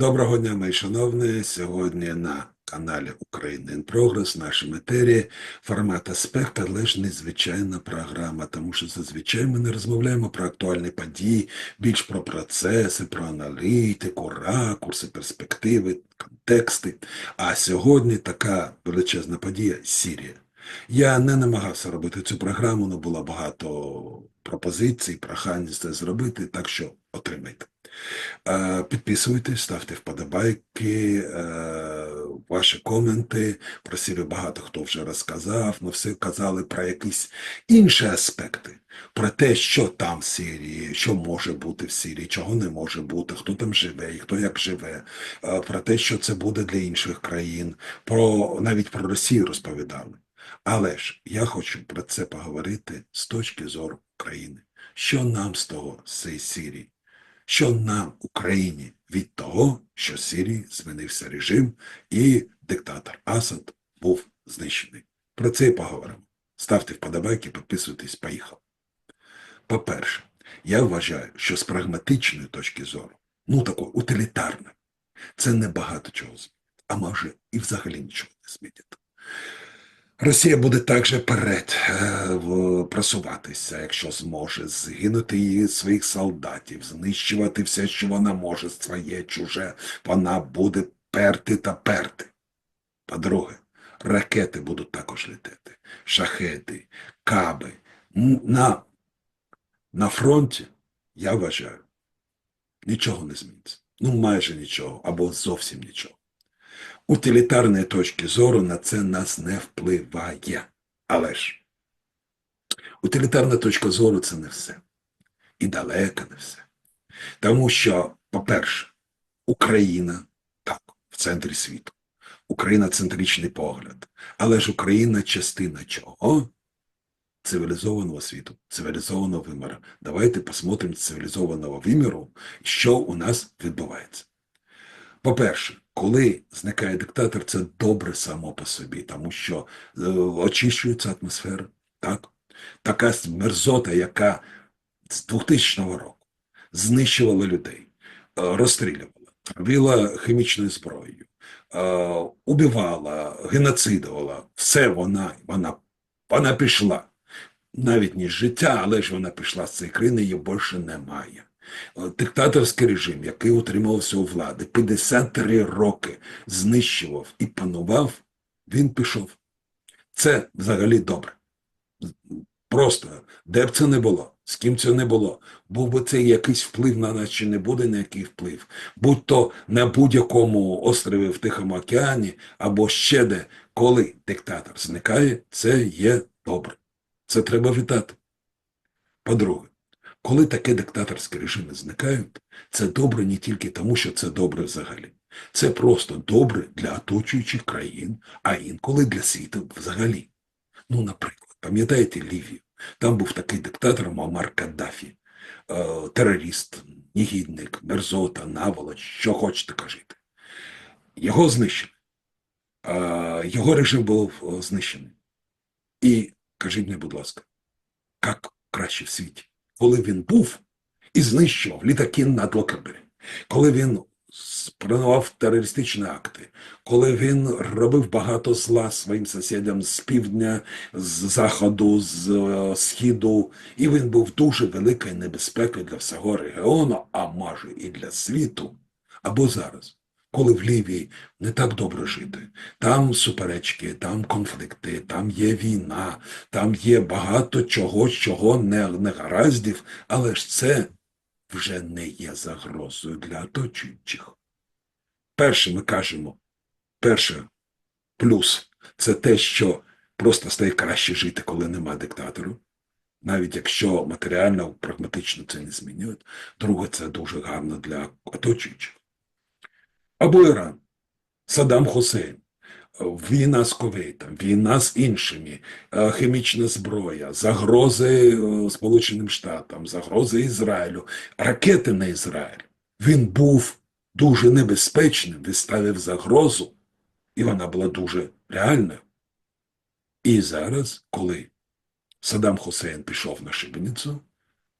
Доброго дня, мої шановні. Сьогодні на каналі in Progress, в нашій етері формат аспект, але ж незвичайна програма, тому що зазвичай ми не розмовляємо про актуальні події, більш про процеси, про аналітику, ракурси, перспективи, контексти. А сьогодні така величезна подія Сірія. Я не намагався робити цю програму, але було багато пропозицій, прохань це зробити, так що отримайте. Е, Підписуйтесь, ставте вподобайки, е, ваші коменти. Про Сірію багато хто вже розказав, ми все казали про якісь інші аспекти, про те, що там в Сирії, що може бути в Сирії, чого не може бути, хто там живе і хто як живе, е, про те, що це буде для інших країн, про навіть про Росію розповідали. Але ж я хочу про це поговорити з точки зору України. Що нам з того, з цієї Сирії? Що нам, Україні, від того, що в Сирії змінився режим і диктатор Асад був знищений? Про це і поговоримо. Ставте вподобайки, підписуйтесь, поїхав. По-перше, я вважаю, що з прагматичної точки зору, ну такої утилітарної, це не багато чого змінить, а може і взагалі нічого не змінить. Росія буде також перед е, просуватися, якщо зможе, згинути її своїх солдатів, знищувати все, що вона може, своє, чуже, вона буде перти та перти. По-друге, ракети будуть також летіти, шахеди, каби. На, на фронті, я вважаю, нічого не зміниться. Ну, майже нічого, або зовсім нічого утилітарної точки зору на це нас не впливає. Але ж утилітарна точка зору це не все. І далеко не все. Тому що, по-перше, Україна так, в центрі світу. Україна центричний погляд. Але ж Україна частина чого? Цивілізованого світу, цивілізованого виміру. Давайте посмотримо з цивілізованого виміру, що у нас відбувається. По-перше, коли зникає диктатор, це добре само по собі, тому що е, очищується атмосфера. Так? Така мерзота, яка з 2000 року знищувала людей, е, розстрілювала, травила хімічною зброєю, е, убивала, геноцидувала, все вона, вона, вона пішла. Навіть з життя, але ж вона пішла з цієї країни, її більше немає. Е, Диктаторський режим, який утримувався у влади, 53 роки знищував і панував, він пішов. Це взагалі добре. Просто, де б це не було, з ким це не було, був би це якийсь вплив на нас чи не буде ніякий вплив, будь то на будь-якому острові в Тихому океані або ще де, коли диктатор зникає, це є добре. Це треба вітати. По-друге, коли такі диктаторські режими зникають, це добре не тільки тому, що це добре взагалі. Це просто добре для оточуючих країн, а інколи для світу взагалі. Ну, наприклад, пам'ятаєте Лівію? Там був такий диктатор Муаммар Каддафі, е, терорист, негідник, мерзота, наволоч, що хочете кажіть. Його знищили. Е, його режим був е, знищений. І кажіть мені, будь ласка, як краще в світі? Коли він був і знищував літаки над Локебері, коли він спрямував терористичні акти, коли він робив багато зла своїм сусідам з півдня, з заходу, з е, східу, і він був дуже великою небезпекою для всього регіону, а може і для світу, або зараз. Коли в Лівії не так добре жити, там суперечки, там конфлікти, там є війна, там є багато чого, чого не, не гараздів, але ж це вже не є загрозою для оточуючих. Перше, ми кажемо, перше плюс це те, що просто стає краще жити, коли нема диктатору, навіть якщо матеріально, прагматично це не змінює. Друге, це дуже гарно для оточуючих. Або Іран, Саддам Хусейн, війна з Кувейтом, війна з іншими, е, хімічна зброя, загрози е, Сполученим Штатам, загрози Ізраїлю, ракети на Ізраїль. Він був дуже небезпечним, виставив загрозу, і вона була дуже реальною. І зараз, коли Саддам Хусейн пішов на шибеницю,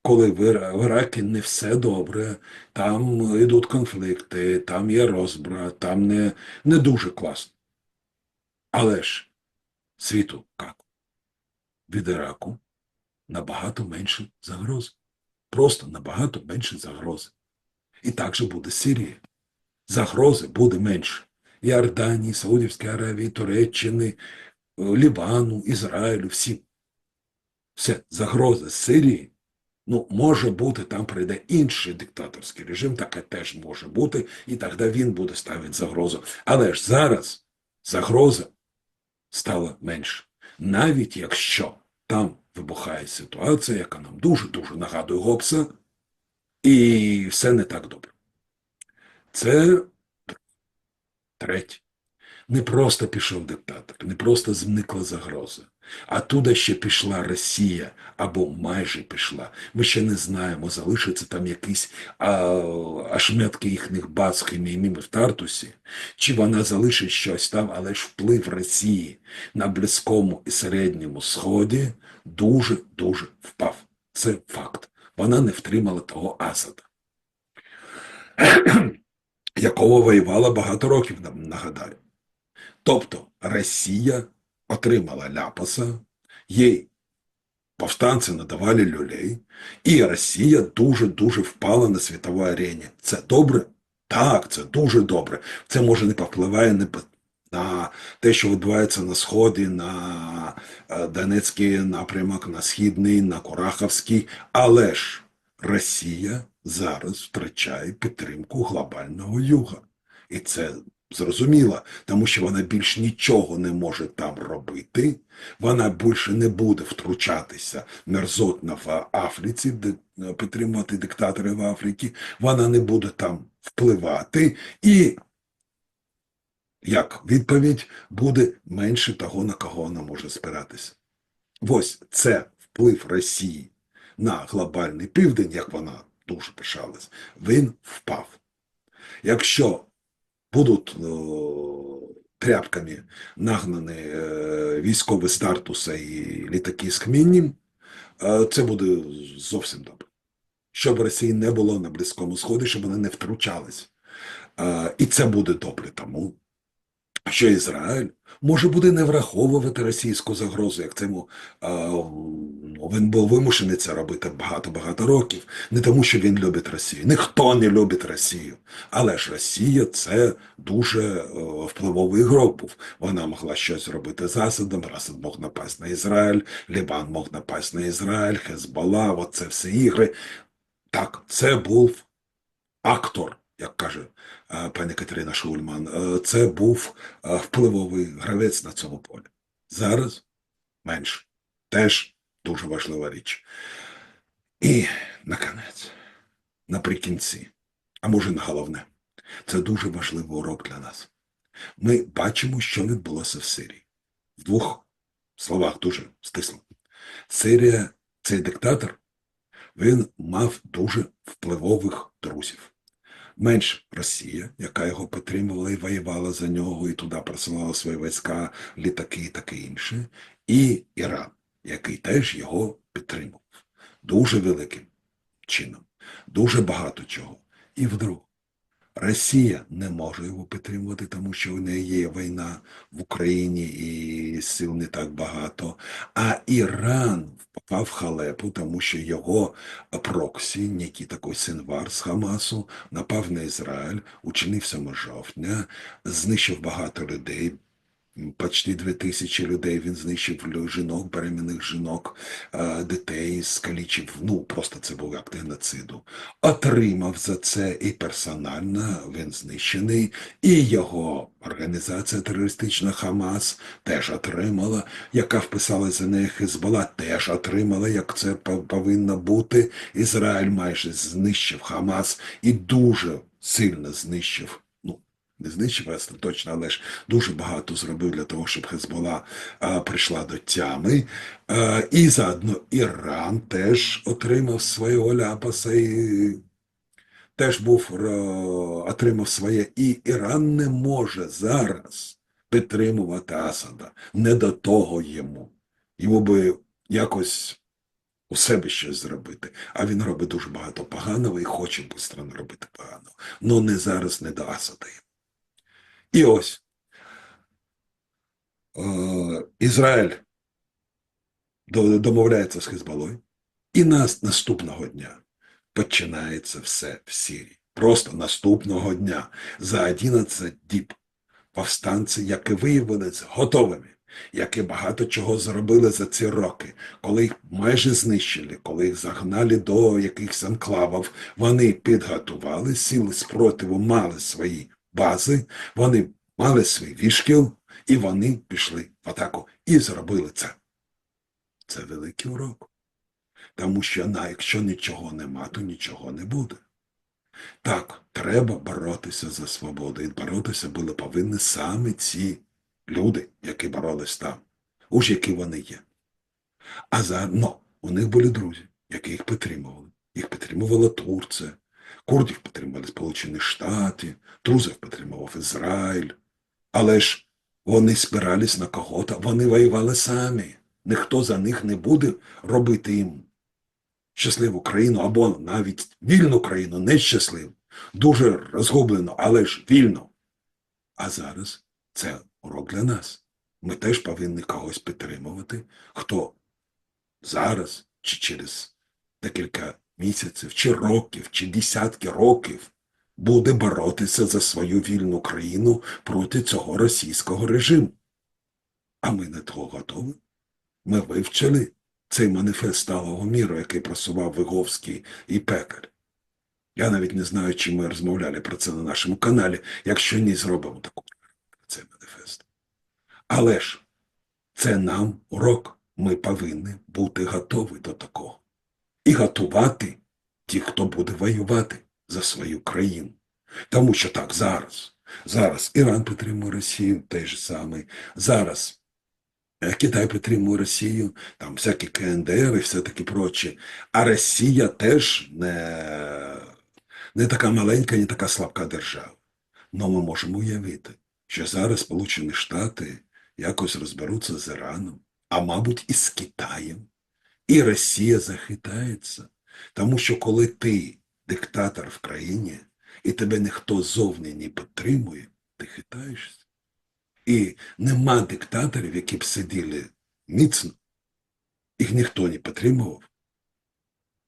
коли в Іра- Іракі не все добре, там йдуть конфлікти, там є розбрат, там не, не дуже класно. Але ж світу як? Від Іраку набагато менше загроз. Просто набагато менше загрози. І так же буде з Сирії. Загрози буде менше. Іорданії, Саудівської Аравії, Туреччини, е, Лівану, Ізраїлю, всім. Все, загроза Сирії. Ну, може бути, там прийде інший диктаторський режим, таке теж може бути, і тоді він буде ставити загрозу. Але ж зараз загроза стала менше. Навіть якщо там вибухає ситуація, яка нам дуже-дуже нагадує Гобса, і все не так добре. Це третє. Не просто пішов диктатор, не просто зникла загроза. А туди ще пішла Росія або майже пішла. Ми ще не знаємо, залишиться там якісь ашметки їхніх баз хімійними в Тартусі, чи вона залишить щось там, але ж вплив Росії на Близькому і Середньому Сході дуже-дуже впав. Це факт. Вона не втримала того Асада, якого воювала багато років, нагадаю. Тобто Росія отримала ляпаса, їй повстанці надавали люлей, і Росія дуже-дуже впала на світовій арені. Це добре? Так, це дуже добре. Це може не повпливає не на те, що відбувається на Сході, на е, Донецький напрямок, на Східний, на Кураховський, але ж Росія зараз втрачає підтримку глобального юга. І це зрозуміло, тому що вона більш нічого не може там робити, вона більше не буде втручатися мерзотно в Африці, е, підтримувати диктатори в Африці, вона не буде там впливати, і як відповідь буде менше того, на кого вона може спиратися. Ось це вплив Росії на глобальний південь, як вона дуже пишалась, він впав. Якщо будуть о, тряпками нагнані е, військові стартуси і літаки з хмінням, е, це буде зовсім добре. Щоб Росії не було на Близькому Сході, щоб вони не втручались. Е, і це буде добре тому, що Ізраїль може буде не враховувати російську загрозу, як цьому ну, він був вимушений це робити багато-багато років. Не тому, що він любить Росію. Ніхто не любить Росію. Але ж Росія це дуже впливовий ігрок був. Вона могла щось зробити з Асадом, Асад мог напасть на Ізраїль, Лібан мог напасть на Ізраїль, Хезбола, оце всі ігри. Так, це був актор, як каже е, пані Катерина Шульман. Е, Це був е, впливовий гравець на цьому полі. Зараз менше. Теж дуже важлива річ. І, наконець, наприкінці, а може на головне, це дуже важливий урок для нас. Ми бачимо, що відбулося в Сирії. В двох словах дуже стисло. Сирія, цей диктатор, він мав дуже впливових друзів. Менш Росія, яка його підтримувала і воювала за нього, і туди просилала свої війська, літаки і таке інше, і Іран, який теж його підтримував. Дуже великим чином, дуже багато чого. І вдруг Росія не може його підтримувати, тому що в неї є війна в Україні і сил не так багато. А Іран впав в халепу, тому що його проксі, такий синвар з Хамасу, напав на Ізраїль, учинив 7 жовтня, знищив багато людей. Почти дві тисячі людей він знищив жінок, беременних жінок, е, дітей, скалічив. Ну, просто це був акт геноциду. Отримав за це і персонально він знищений, і його організація терористична Хамас теж отримала, яка вписалася за неї Хезбола, теж отримала, як це повинно бути. Ізраїль майже знищив Хамас і дуже сильно знищив. Не знищив остаточно, але ж дуже багато зробив для того, щоб Хезбола прийшла до тями. І заодно Іран теж отримав свого ляпаса і теж був отримав своє. І Іран не може зараз підтримувати Асада. Не до того йому. Йому би якось у себе щось зробити, а він робить дуже багато поганого і хоче не робити поганого. Ну не зараз, не до Асада. І ось. Е, Ізраїль домовляється з Хезбалою, і нас наступного дня починається все в Сирії. Просто наступного дня. За 11 діб повстанці, які виявилися готовими, які багато чого зробили за ці роки, коли їх майже знищили, коли їх загнали до якихось анклавів, вони підготували, сили спротиву мали свої бази, вони мали свій вішкіл, і вони пішли в атаку і зробили це. Це великий урок. Тому що на, якщо нічого нема, то нічого не буде. Так, треба боротися за свободу. І боротися були повинні саме ці люди, які боролись там, уж які вони є. А заодно у них були друзі, які їх підтримували. Їх підтримувала Турція, курдів підтримували Сполучені Штати, друзів підтримував Ізраїль. Але ж вони спирались на кого-то, вони воювали самі. Ніхто за них не буде робити їм щасливу країну або навіть вільну країну, не щасливу, дуже розгублено, але ж вільно. А зараз це урок для нас. Ми теж повинні когось підтримувати, хто зараз чи через декілька місяців, чи років, чи десятки років буде боротися за свою вільну країну проти цього російського режиму. А ми не того готові. Ми вивчили цей маніфест сталого міру, який просував Виговський і Пекар. Я навіть не знаю, чи ми розмовляли про це на нашому каналі, якщо ні, зробимо таку цей маніфест. Але ж це нам урок. Ми повинні бути готові до такого. І готувати ті, хто буде воювати за свою країну. Тому що так, зараз, зараз Іран підтримує Росію, той же самий, зараз е, Китай підтримує Росію, там всякі КНДР і все таке проче. А Росія теж не, не така маленька, не така слабка держава. Но ми можемо уявити, що зараз Сполучені Штати якось розберуться з Іраном, а мабуть, і з Китаєм. І Росія захитається. Тому що коли ти диктатор в країні, і тебе ніхто зовні не підтримує, ти хитаєшся. І нема диктаторів, які б сиділи міцно, їх ніхто не підтримував.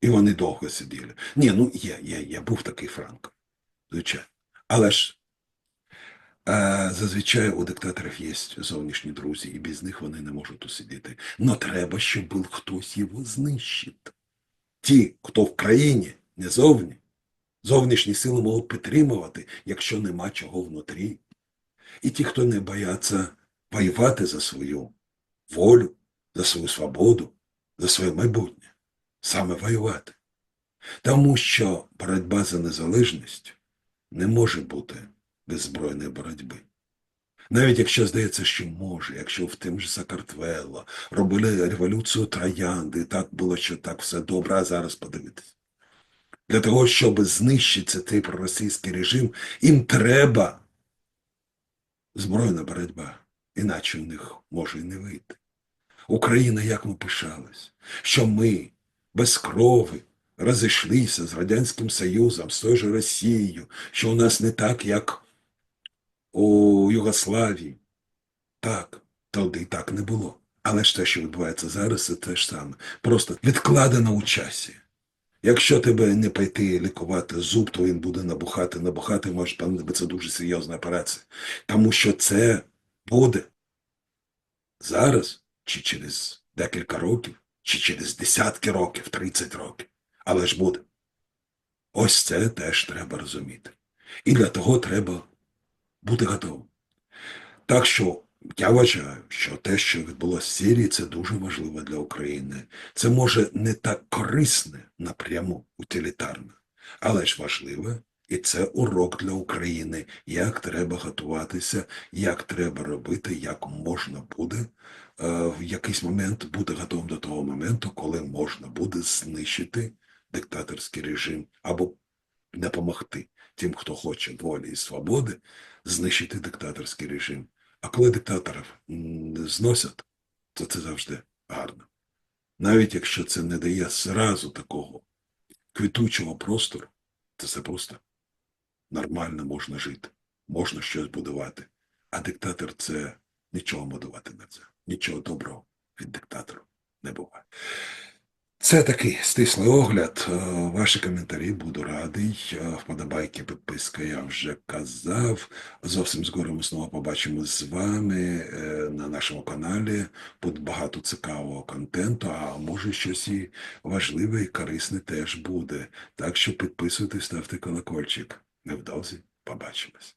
І вони довго сиділи. Ні, ну є, є, є, був такий Франко, звичайно. Але ж е, зазвичай у диктаторів є зовнішні друзі, і без них вони не можуть усидіти. Но треба, щоб був хтось його знищити. Ті, хто в країні, не зовні, зовнішні сили можуть підтримувати, якщо нема чого внутрі. І ті, хто не бояться воювати за свою волю, за свою свободу, за своє майбутнє, саме воювати. Тому що боротьба за незалежність не може бути без збройної боротьби. Навіть якщо здається, що може, якщо в тим же Сакартвело робили революцію троянди, і так було, що так все добре, а зараз подивитись. Для того, щоб знищити цей проросійський режим, їм треба збройна боротьба, іначе у них може і не вийти. Україна, як ми пишались, що ми без крови розійшлися з Радянським Союзом, з тою же Росією, що у нас не так, як у Югославії. Так, тоді так не було. Але ж те, що відбувається зараз, це те ж саме. Просто відкладено у часі. Якщо тебе не пойти лікувати зуб, то він буде набухати, набухати, може понадобиться дуже серйозна операція. Тому що це буде зараз, чи через декілька років, чи через десятки років, 30 років. Але ж буде. Ось це теж треба розуміти. І для того треба бути готовим. Так що я вважаю, що те, що відбулося в Сирії, це дуже важливо для України. Це може не так корисне напряму утилітарно, але ж важливе, і це урок для України, як треба готуватися, як треба робити, як можна буде е, в якийсь момент бути готовим до того моменту, коли можна буде знищити диктаторський режим або допомогти тим, хто хоче волі і свободи, знищити диктаторський режим. А коли диктаторів зносять, то це завжди гарно. навіть якщо це не дає зразу такого квітучого простору, то це просто нормально можна жити, можна щось будувати. А диктатор це нічого будувати не це. Нічого доброго від диктатора не буває. Це такий стислий огляд. Е, Ваші коментарі буду радий. Е, Вподобайки, підписка, я вже казав. Зовсім скоро ми знову побачимо з вами е, на нашому каналі. Буде багато цікавого контенту, а може щось і важливе і корисне теж буде. Так що підписуйтесь, ставте колокольчик. Невдовзі побачимось.